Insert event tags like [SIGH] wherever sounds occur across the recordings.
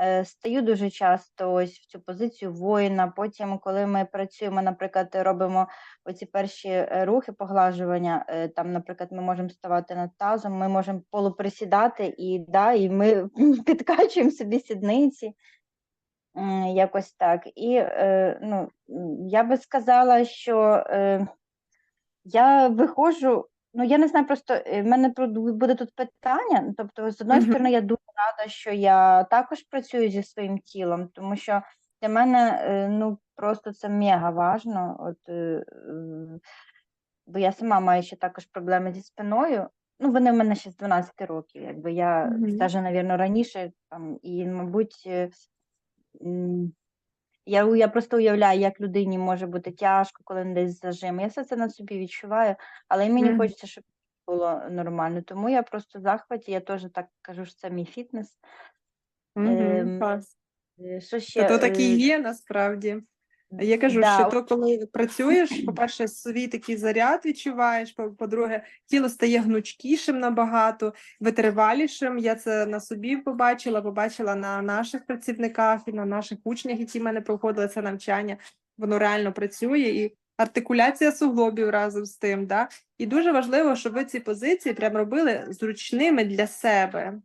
е, стаю дуже часто ось в цю позицію воїна. Потім, коли ми працюємо, наприклад, робимо оці перші е, рухи поглажування, е, там, наприклад, ми можемо ставати над тазом, ми можемо полуприсідати і, да, і ми [CLEARS THROAT] підкачуємо собі сідниці. Якось так. І ну, я би сказала, що я виходжу, ну я не знаю, просто в мене буде тут питання. Тобто, з одної сторони, я дуже рада, що я також працюю зі своїм тілом, тому що для мене е, ну просто це мега важно. От, е, е, бо я сама маю ще також проблеми зі спиною. Ну, вони в мене ще з 12 років, якби я Мгм. навіть, навірно, раніше там, і, мабуть, я, я просто уявляю, як людині може бути тяжко, коли десь зажим. Я все це на собі відчуваю, але мені Мгм. хочеться, щоб було нормально. Тому я просто в захваті, я теж так кажу, що це мій фітнес. Мгм. Ем, Клас. Е, Що Та ще? то так і е, є насправді. Я кажу, да, що то, коли працюєш, по-перше, свій такий заряд відчуваєш, по- по-друге, тіло стає гнучкішим набагато, витривалішим. Я це на собі побачила, побачила на наших працівниках і на наших учнях, які в мене проходили це навчання. Воно реально працює і артикуляція суглобів разом з тим. Да? І дуже важливо, щоб ви ці позиції прям робили зручними для себе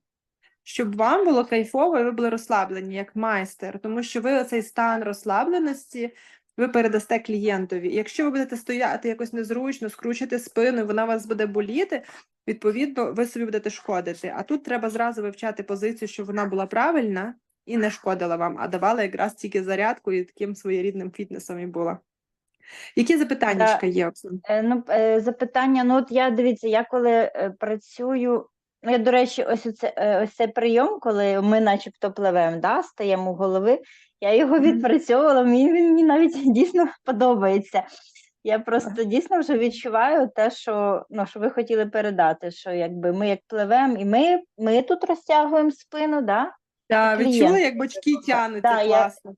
щоб вам було кайфово і ви були розслаблені як майстер, тому що ви оцей стан розслабленості ви передасте клієнтові. Якщо ви будете стояти якось незручно, скручити спину, вона вас буде боліти, відповідно, ви собі будете шкодити. А тут треба зразу вивчати позицію, щоб вона була правильна і не шкодила вам, а давала якраз тільки зарядку і таким своєрідним фітнесом і була. Які запитання є, Оксана? Е, Ну, е, запитання, ну от я дивіться, я коли е, працюю, ну я, до речі, ось оце, е, ось цей прийом, коли ми начебто пливемо, да, стаємо у голови, я його відпрацьовувала, мені він мені навіть [LAUGHS] дійсно подобається. Я просто дійсно вже відчуваю те, що, ну, що ви хотіли передати, що якби ми як пливемо, і ми, ми тут розтягуємо спину, да? Да, клієнт. відчула, як бочки тянуться Да, я- класно.